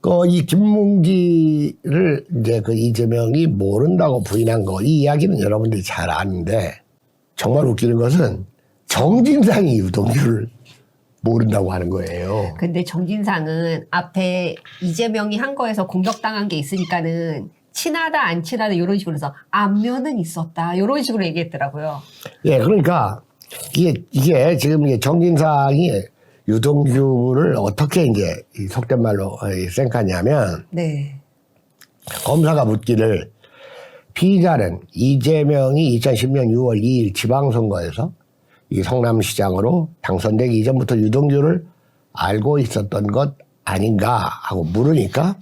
그 이 김문기를 이제 그 이재명이 모른다고 부인한 거 이 이야기는 여러분들이 잘 아는데 정말 웃기는 것은 정진상이 유동규를 모른다고 하는 거예요. 근데 정진상은 앞에 이재명이 한 거에서 공격당한 게 있으니까는 친하다 안 친하다 이런 식으로 해서 안면은 있었다 이런 식으로 얘기했더라고요. 예, 그러니까 이게 이게 지금 이게 정진상이 유동규를 어떻게 이제 이 속된 말로 이 쌩까냐면 네. 검사가 묻기를 피의자는 이재명이 2010년 6월 2일 지방선거에서 이 성남시장으로 당선되기 이전부터 유동규를 알고 있었던 것 아닌가 하고 물으니까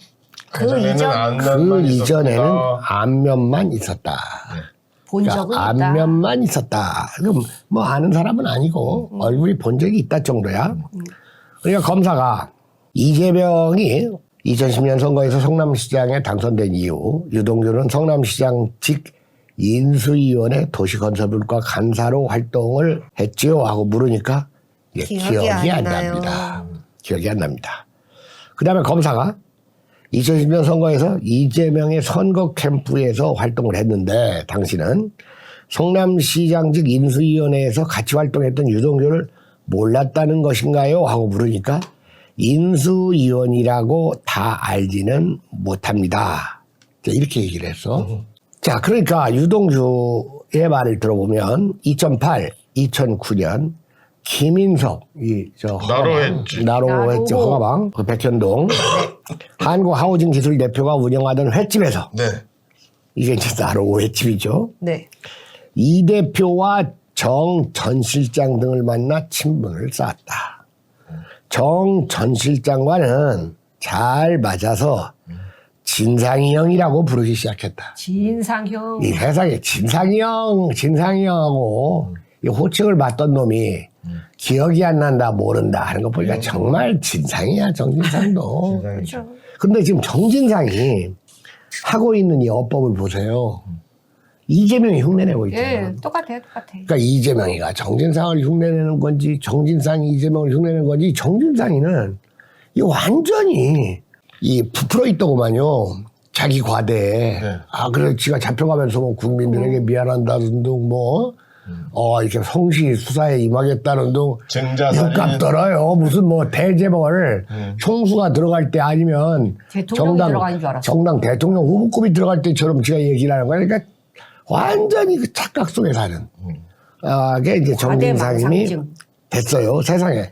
그 예전에는 이전 안면만 그 이전에는 있었다. 안면만 있었다. 본 그러니까 적은 있다. 안면만 있었다. 그럼 뭐 아는 사람은 아니고 얼굴이 본 적이 있다 정도야. 그러니까 검사가 이재명이 2010년 선거에서 성남시장에 당선된 이후 유동규는 성남시장 직 인수위원회 도시건설분과 간사로 활동을 했지요 하고 물으니까 이게 기억이 기억이, 안 안. 납니다. 기억이 안 납니다. 그 다음에 검사가 2010년 선거에서 이재명의 선거 캠프에서 활동을 했는데 당신은 성남시장직 인수위원회에서 같이 활동했던 유동규를 몰랐다는 것인가요? 하고 물으니까 인수위원이라고 다 알지는 못합니다. 자, 이렇게 얘기를 했어. 자, 그러니까 유동규의 말을 들어보면 2008, 2009년 김인석 이저 나로했지. 나로했지 나로. 허가방 그 백현동 한국 하우징 기술 대표가 운영하던 횟집에서 네. 이게 이제 나로 횟집이죠. 네. 이 대표와 정 전 실장 등을 만나 친분을 쌓았다. 정 전 실장과는 잘 맞아서 진상이 형이라고 부르기 시작했다. 진상형. 이 세상에 진상이 형, 진상이 형하고 이 호칭을 받던 놈이 기억이 안 난다, 모른다 하는 거 보니까 정말 진상이야, 정진상도. 그렇죠. 근데 지금 정진상이 하고 있는 이 어법을 보세요. 이재명이 흉내내고 있잖아요. 예, 똑같아요, 똑같아. 그러니까 이재명이가 정진상을 흉내내는 건지 정진상이 이재명을 흉내내는 건지 정진상이는 이 완전히 이 부풀어 있더구만요. 자기 과대에 네. 아 그래 지가 잡혀가면서 뭐 국민들에게 미안한다는 등뭐 어, 이렇게 성시 수사에 임하겠다는 등 증자살인. 육값 떨어요. 무슨 뭐 대재벌 총수가 들어갈 때 아니면 대통령이 들어가는 줄 알았어. 정당 대통령 후보급이 들어갈 때처럼 제가 얘기를 하는 거예요. 그러니까 완전히 그 착각 속에 사는 아, 게 이제 정진상님이. 됐어요. 세상에.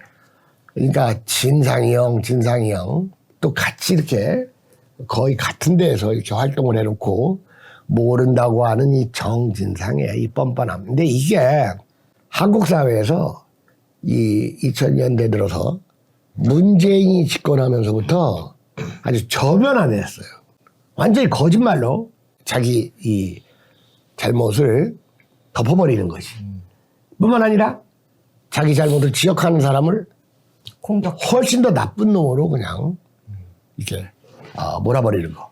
그러니까 진상이 형, 진상이 형. 또 같이 이렇게 거의 같은 데에서 이렇게 활동을 해놓고 모른다고 하는 이 정진상의 이 뻔뻔함. 근데 이게 한국 사회에서 이 2000년대 들어서 문재인이 집권하면서부터 아주 저변화됐어요. 완전히 거짓말로 자기 이 잘못을 덮어버리는 것이. 뿐만 아니라 자기 잘못을 지적하는 사람을 공격. 훨씬 더 나쁜 놈으로 그냥 이렇게 아, 몰아버리는 거.